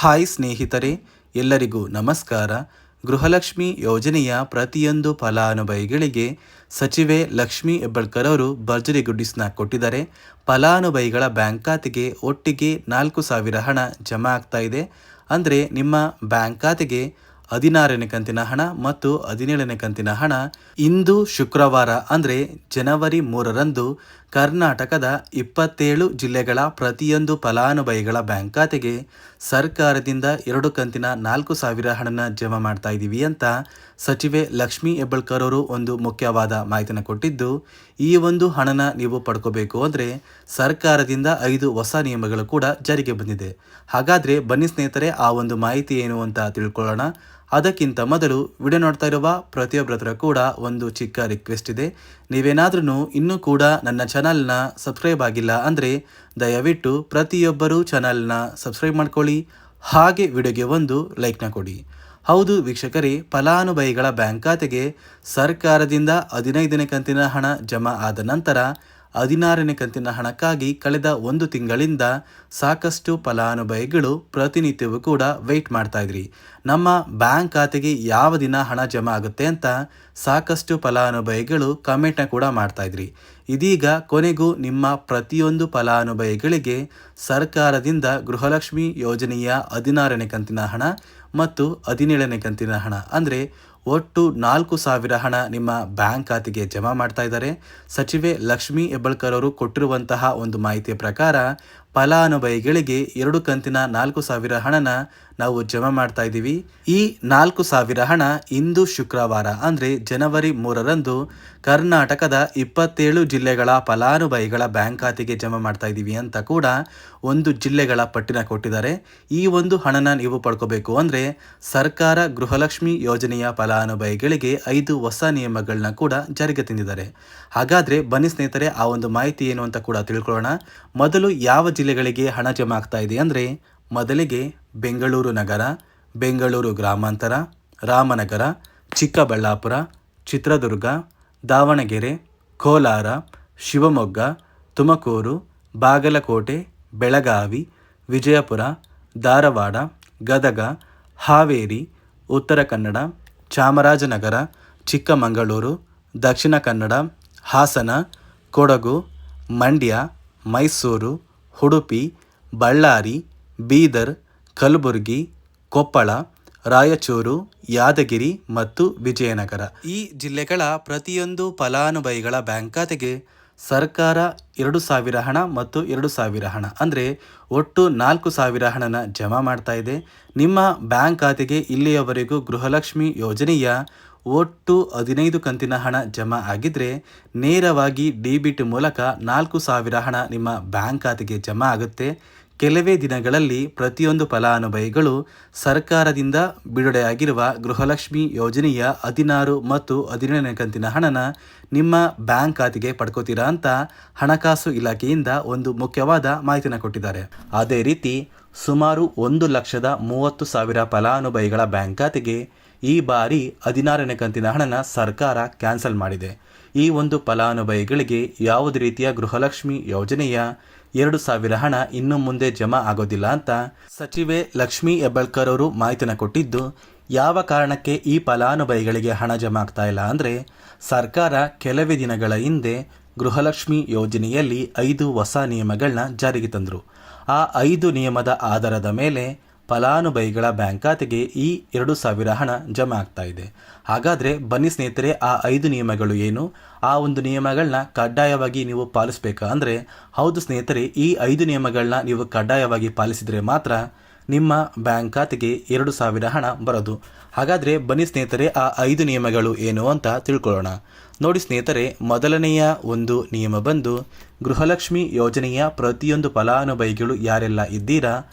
Hi ಸ್ನೇಹಿತರೆ, ಎಲ್ಲರಿಗೂ ನಮಸ್ಕಾರ. ಗೃಹಲಕ್ಷ್ಮಿ ಯೋಜನೆಯ ಪ್ರತಿಯೊಂದು ಫಲಾನುಭವಿಗಳಿಗೆ ಸಚಿವೆ ಲಕ್ಷ್ಮಿ ಹೆಬ್ಬಳ್ಕರ್ ಅವರು ಭರ್ಜರಿ ಗುಡ್ಡಿಸ್ನ ಕೊಟ್ಟಿದ್ದಾರೆ. ಫಲಾನುಭವಿಗಳ ಬ್ಯಾಂಕ್ ಖಾತೆಗೆ ಒಟ್ಟಿಗೆ ನಾಲ್ಕು ಸಾವಿರ ಹಣ ಜಮಾ ಆಗ್ತಾ ಇದೆ. ಅಂದರೆ ನಿಮ್ಮ ಬ್ಯಾಂಕ್ ಖಾತೆಗೆ ಹದಿನಾರನೇ ಕಂತಿನ ಹಣ ಮತ್ತು ಹದಿನೇಳನೇ ಕಂತಿನ ಹಣ ಇಂದು ಶುಕ್ರವಾರ ಅಂದರೆ ಜನವರಿ ಮೂರರಂದು ಕರ್ನಾಟಕದ ಇಪ್ಪತ್ತೇಳು ಜಿಲ್ಲೆಗಳ ಪ್ರತಿಯೊಂದು ಫಲಾನುಭವಿಗಳ ಬ್ಯಾಂಕ್ ಖಾತೆಗೆ ಸರ್ಕಾರದಿಂದ ಎರಡು ಕಂತಿನ ನಾಲ್ಕು ಸಾವಿರ ಹಣನ ಜಮಾ ಮಾಡ್ತಾ ಇದ್ದೀವಿ ಅಂತ ಸಚಿವೆ ಲಕ್ಷ್ಮೀ ಹೆಬ್ಬಳ್ಕರ್ ಅವರು ಒಂದು ಮುಖ್ಯವಾದ ಮಾಹಿತಿನ ಕೊಟ್ಟಿದ್ದು, ಈ ಒಂದು ಹಣನ ನೀವು ಪಡ್ಕೋಬೇಕು ಅಂದರೆ ಸರ್ಕಾರದಿಂದ ಐದು ಹೊಸ ನಿಯಮಗಳು ಕೂಡ ಜಾರಿಗೆ ಬಂದಿದೆ. ಹಾಗಾದರೆ ಬನ್ನಿ ಸ್ನೇಹಿತರೆ, ಆ ಒಂದು ಮಾಹಿತಿ ಏನು ಅಂತ ತಿಳ್ಕೊಳ್ಳೋಣ. ಅದಕ್ಕಿಂತ ಮೊದಲು ವಿಡಿಯೋ ನೋಡ್ತಾ ಇರುವ ಪ್ರತಿಯೊಬ್ಬರ ಕೂಡ ಒಂದು ಚಿಕ್ಕ ರಿಕ್ವೆಸ್ಟ್ ಇದೆ. ನೀವೇನಾದ್ರೂ ಇನ್ನೂ ಕೂಡ ನನ್ನ ಚಾನಲ್ನ ಸಬ್ಸ್ಕ್ರೈಬ್ ಆಗಿಲ್ಲ ಅಂದರೆ ದಯವಿಟ್ಟು ಪ್ರತಿಯೊಬ್ಬರೂ ಚಾನಲ್ನ ಸಬ್ಸ್ಕ್ರೈಬ್ ಮಾಡ್ಕೊಳ್ಳಿ. ಹಾಗೆ ವಿಡಿಯೋಗೆ ಒಂದು ಲೈಕ್ನ ಕೊಡಿ. ಹೌದು ವೀಕ್ಷಕರೇ, ಫಲಾನುಭವಿಗಳ ಬ್ಯಾಂಕ್ ಖಾತೆಗೆ ಸರ್ಕಾರದಿಂದ ಹದಿನೈದನೇ ಕಂತಿನ ಹಣ ಜಮಾ ಆದ ನಂತರ ಹದಿನಾರನೇ ಕಂತಿನ ಹಣಕ್ಕಾಗಿ ಕಳೆದ ಒಂದು ತಿಂಗಳಿಂದ ಸಾಕಷ್ಟು ಫಲಾನುಭವಿಗಳು ಪ್ರತಿನಿತ್ಯವೂ ಕೂಡ ವೆಯ್ಟ್ ಮಾಡ್ತಾ ಇದ್ರಿ. ನಮ್ಮ ಬ್ಯಾಂಕ್ ಖಾತೆಗೆ ಯಾವ ದಿನ ಹಣ ಜಮಾ ಆಗುತ್ತೆ ಅಂತ ಸಾಕಷ್ಟು ಫಲಾನುಭವಿಗಳು ಕಮೆಂಟ್ನ ಕೂಡ ಮಾಡ್ತಾ ಇದ್ರಿ. ಇದೀಗ ಕೊನೆಗೂ ನಿಮ್ಮ ಪ್ರತಿಯೊಂದು ಫಲಾನುಭವಿಗಳಿಗೆ ಸರ್ಕಾರದಿಂದ ಗೃಹಲಕ್ಷ್ಮಿ ಯೋಜನೆಯ ಹದಿನಾರನೇ ಕಂತಿನ ಹಣ ಮತ್ತು ಹದಿನೇಳನೇ ಕಂತಿನ ಹಣ. ಅಂದರೆ ಒಟ್ಟು ನಾಲ್ಕು ಸಾವಿರ ಹಣ ನಿಮ್ಮ ಬ್ಯಾಂಕ್ ಖಾತೆಗೆ ಜಮಾ ಮಾಡ್ತಾ ಇದ್ದಾರೆ. ಸಚಿವೆ ಲಕ್ಷ್ಮಿ ಹೆಬ್ಬಳ್ಕರ್ ಅವರು ಕೊಟ್ಟಿರುವಂತಹ ಒಂದು ಮಾಹಿತಿಯ ಪ್ರಕಾರ ಫಲಾನುಭವಿಗಳಿಗೆ ಎರಡು ಕಂತಿನ ನಾಲ್ಕು ಸಾವಿರ ಹಣನ ನಾವು ಜಮಾ ಮಾಡ್ತಾ ಇದ್ದೀವಿ. ಈ ನಾಲ್ಕು ಸಾವಿರ ಹಣ ಇಂದು ಶುಕ್ರವಾರ, ಅಂದರೆ ಜನವರಿ ಮೂರರಂದು ಕರ್ನಾಟಕದ ಇಪ್ಪತ್ತೇಳು ಜಿಲ್ಲೆಗಳ ಫಲಾನುಭವಿಗಳ ಬ್ಯಾಂಕ್ ಖಾತೆಗೆ ಜಮಾ ಮಾಡ್ತಾ ಇದ್ದೀವಿ ಅಂತ ಕೂಡ ಒಂದು ಜಿಲ್ಲೆಗಳ ಪಟ್ಟಿನ ಕೊಟ್ಟಿದ್ದಾರೆ. ಈ ಒಂದು ಹಣನ ನೀವು ಪಡ್ಕೋಬೇಕು ಅಂದರೆ ಸರ್ಕಾರ ಗೃಹಲಕ್ಷ್ಮಿ ಯೋಜನೆಯ ಫಲಾನುಭವಿಗಳಿಗೆ ಐದು ಹೊಸ ನಿಯಮಗಳನ್ನ ಕೂಡ ಜಾರಿಗೆ ತಂದಿದ್ದಾರೆ. ಹಾಗಾದರೆ ಬನ್ನಿ ಸ್ನೇಹಿತರೆ, ಆ ಒಂದು ಮಾಹಿತಿ ಏನು ಅಂತ ಕೂಡ ತಿಳ್ಕೊಳ್ಳೋಣ. ಮೊದಲು ಯಾವ ಜಿಲ್ಲೆಗಳಿಗೆ ಹಣ ಜಮಾ ಆಗ್ತಾ ಇದೆ ಅಂದರೆ ಮೊದಲಿಗೆ ಬೆಂಗಳೂರು ನಗರ, ಬೆಂಗಳೂರು ಗ್ರಾಮಾಂತರ, ರಾಮನಗರ, ಚಿಕ್ಕಬಳ್ಳಾಪುರ, ಚಿತ್ರದುರ್ಗ, ದಾವಣಗೆರೆ, ಕೋಲಾರ, ಶಿವಮೊಗ್ಗ, ತುಮಕೂರು, ಬಾಗಲಕೋಟೆ, ಬೆಳಗಾವಿ, ವಿಜಯಪುರ, ಧಾರವಾಡ, ಗದಗ, ಹಾವೇರಿ, ಉತ್ತರ ಕನ್ನಡ, ಚಾಮರಾಜನಗರ, ಚಿಕ್ಕಮಗಳೂರು, ದಕ್ಷಿಣ ಕನ್ನಡ, ಹಾಸನ, ಕೊಡಗು, ಮಂಡ್ಯ, ಮೈಸೂರು ಉಡುಪಿ, ಬಳ್ಳಾರಿ, ಬೀದರ್, ಕಲಬುರಗಿ, ಕೊಪ್ಪಳ, ರಾಯಚೂರು, ಯಾದಗಿರಿ ಮತ್ತು ವಿಜಯನಗರ. ಈ ಜಿಲ್ಲೆಗಳ ಪ್ರತಿಯೊಂದು ಫಲಾನುಭವಿಗಳ ಬ್ಯಾಂಕ್ ಖಾತೆಗೆ ಸರ್ಕಾರ ಎರಡು ಸಾವಿರ ಹಣ ಮತ್ತು ಎರಡು ಸಾವಿರ ಹಣ. ಅಂದರೆ ಒಟ್ಟು ನಾಲ್ಕು ಸಾವಿರ ಹಣನ ಜಮಾ ಮಾಡ್ತಾ ಇದೆ. ನಿಮ್ಮ ಬ್ಯಾಂಕ್ ಖಾತೆಗೆ ಇಲ್ಲಿಯವರೆಗೂ ಗೃಹಲಕ್ಷ್ಮಿ ಯೋಜನೆಯ ಒಟ್ಟು ಹದಿನೈದು ಕಂತಿನ ಹಣ ಜಮಾ ಆಗಿದ್ರೆ ನೇರವಾಗಿ ಡಿಬಿಟ್ ಮೂಲಕ ನಾಲ್ಕು ಸಾವಿರ ಹಣ ನಿಮ್ಮ ಬ್ಯಾಂಕ್ ಖಾತೆಗೆ ಜಮಾ ಆಗುತ್ತೆ. ಕೆಲವೇ ದಿನಗಳಲ್ಲಿ ಪ್ರತಿಯೊಂದು ಫಲಾನುಭವಿಗಳು ಸರ್ಕಾರದಿಂದ ಬಿಡುಗಡೆಯಾಗಿರುವ ಗೃಹಲಕ್ಷ್ಮಿ ಯೋಜನೆಯ ಹದಿನಾರು ಮತ್ತು ಹದಿನೇಳನೇ ಕಂತಿನ ಹಣನ ನಿಮ್ಮ ಬ್ಯಾಂಕ್ ಖಾತೆಗೆ ಪಡ್ಕೋತೀರಾ ಅಂತ ಹಣಕಾಸು ಇಲಾಖೆಯಿಂದ ಒಂದು ಮುಖ್ಯವಾದ ಮಾಹಿತಿನ ಕೊಟ್ಟಿದ್ದಾರೆ. ಅದೇ ರೀತಿ ಸುಮಾರು ಒಂದು ಲಕ್ಷದ ಮೂವತ್ತು ಸಾವಿರ ಫಲಾನುಭವಿಗಳ ಬ್ಯಾಂಕ್ ಖಾತೆಗೆ ಈ ಬಾರಿ ಹದಿನಾರನೇ ಕಂತಿನ ಹಣನ ಸರ್ಕಾರ ಕ್ಯಾನ್ಸಲ್ ಮಾಡಿದೆ. ಈ ಒಂದು ಫಲಾನುಭವಿಗಳಿಗೆ ಯಾವುದೇ ರೀತಿಯ ಗೃಹಲಕ್ಷ್ಮಿ ಯೋಜನೆಯ ಎರಡು ಸಾವಿರ ಹಣ ಇನ್ನು ಮುಂದೆ ಜಮಾ ಆಗೋದಿಲ್ಲ ಅಂತ ಸಚಿವೆ ಲಕ್ಷ್ಮೀ ಹೆಬ್ಬಳ್ಕರ್ ಅವರು ಮಾಹಿತಿನ ಕೊಟ್ಟಿದ್ದು, ಯಾವ ಕಾರಣಕ್ಕೆ ಈ ಫಲಾನುಭವಿಗಳಿಗೆ ಹಣ ಜಮಾ ಆಗ್ತಾ ಇಲ್ಲ ಅಂದರೆ ಸರ್ಕಾರ ಕೆಲವೇ ದಿನಗಳ ಹಿಂದೆ ಗೃಹಲಕ್ಷ್ಮಿ ಯೋಜನೆಯಲ್ಲಿ ಐದು ಹೊಸ ನಿಯಮಗಳನ್ನ ಜಾರಿಗೆ ತಂದರು. ಆ ಐದು ನಿಯಮದ ಆಧಾರದ ಮೇಲೆ ಫಲಾನುಭವಿಗಳ ಬ್ಯಾಂಕ್ ಖಾತೆಗೆ ಈ ಎರಡು ಸಾವಿರ ಹಣ ಜಮಾ ಆಗ್ತಾ ಇದೆ. ಹಾಗಾದರೆ ಬನ್ನಿ ಸ್ನೇಹಿತರೆ, ಆ ಐದು ನಿಯಮಗಳು ಏನು? ಆ ಒಂದು ನಿಯಮಗಳನ್ನ ಕಡ್ಡಾಯವಾಗಿ ನೀವು ಪಾಲಿಸಬೇಕಾ? ಅಂದರೆ, ಹೌದು ಸ್ನೇಹಿತರೆ, ಈ ಐದು ನಿಯಮಗಳನ್ನ ನೀವು ಕಡ್ಡಾಯವಾಗಿ ಪಾಲಿಸಿದರೆ ಮಾತ್ರ ನಿಮ್ಮ ಬ್ಯಾಂಕ್ ಖಾತೆಗೆ ಎರಡು ಸಾವಿರ ಹಣ ಬರೋದು. ಹಾಗಾದರೆ ಬನ್ನಿ ಸ್ನೇಹಿತರೆ, ಆ ಐದು ನಿಯಮಗಳು ಏನು ಅಂತ ತಿಳ್ಕೊಳ್ಳೋಣ. ನೋಡಿ ಸ್ನೇಹಿತರೆ, ಮೊದಲನೆಯ ಒಂದು ನಿಯಮ ಬಂದು, ಗೃಹಲಕ್ಷ್ಮಿ ಯೋಜನೆಯ ಪ್ರತಿಯೊಂದು ಫಲಾನುಭವಿಗಳು ಯಾರೆಲ್ಲ ಇದ್ದೀರಾ?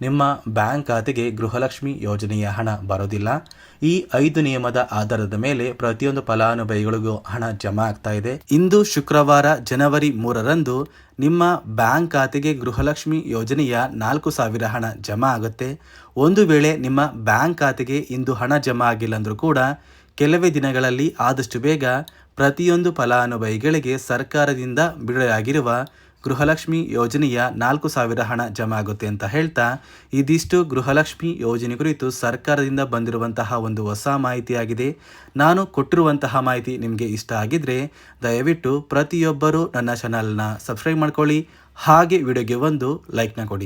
ನಿಮ್ಮ ಬ್ಯಾಂಕ್ ಖಾತೆಗೆ ಗೃಹಲಕ್ಷ್ಮಿ ಯೋಜನೆಯ ಹಣ ಬರೋದಿಲ್ಲ. ಈ ಐದು ನಿಯಮದ ಆಧಾರದ ಮೇಲೆ ಪ್ರತಿಯೊಂದು ಫಲಾನುಭವಿಗಳಿಗೂ ಹಣ ಜಮಾ ಆಗ್ತಾ ಇದೆ. ಇಂದು ಶುಕ್ರವಾರ ಜನವರಿ ಮೂರರಂದು ನಿಮ್ಮ ಬ್ಯಾಂಕ್ ಖಾತೆಗೆ ಗೃಹಲಕ್ಷ್ಮಿ ಯೋಜನೆಯ ನಾಲ್ಕು ಸಾವಿರ ಹಣ ಜಮಾ ಆಗುತ್ತೆ. ಒಂದು ವೇಳೆ ನಿಮ್ಮ ಬ್ಯಾಂಕ್ ಖಾತೆಗೆ ಇಂದು ಹಣ ಜಮಾ ಆಗಿಲ್ಲ ಅಂದರೂ ಕೂಡ ಕೆಲವೇ ದಿನಗಳಲ್ಲಿ ಆದಷ್ಟು ಬೇಗ ಪ್ರತಿಯೊಂದು ಫಲಾನುಭವಿಗಳಿಗೆ ಸರ್ಕಾರದಿಂದ ಬಿಡುಗಡೆಯಾಗಿರುವ ಗೃಹಲಕ್ಷ್ಮಿ ಯೋಜನೆಯ ನಾಲ್ಕು ಸಾವಿರ ಹಣ ಜಮಾ ಆಗುತ್ತೆ ಅಂತ ಹೇಳ್ತಾ, ಇದಿಷ್ಟು ಗೃಹಲಕ್ಷ್ಮಿ ಯೋಜನೆ ಕುರಿತು ಸರ್ಕಾರದಿಂದ ಬಂದಿರುವಂತಹ ಒಂದು ಹೊಸ ಮಾಹಿತಿಯಾಗಿದೆ. ನಾನು ಕೊಟ್ಟಿರುವಂತಹ ಮಾಹಿತಿ ನಿಮಗೆ ಇಷ್ಟ ಆಗಿದ್ರೆ, ದಯವಿಟ್ಟು ಪ್ರತಿಯೊಬ್ಬರೂ ನನ್ನ ಚಾನಲ್ನ ಸಬ್ಸ್ಕ್ರೈಬ್ ಮಾಡ್ಕೊಳ್ಳಿ. ಹಾಗೆ ವಿಡಿಯೋಗೆ ಒಂದು ಲೈಕ್ನ ಕೊಡಿ.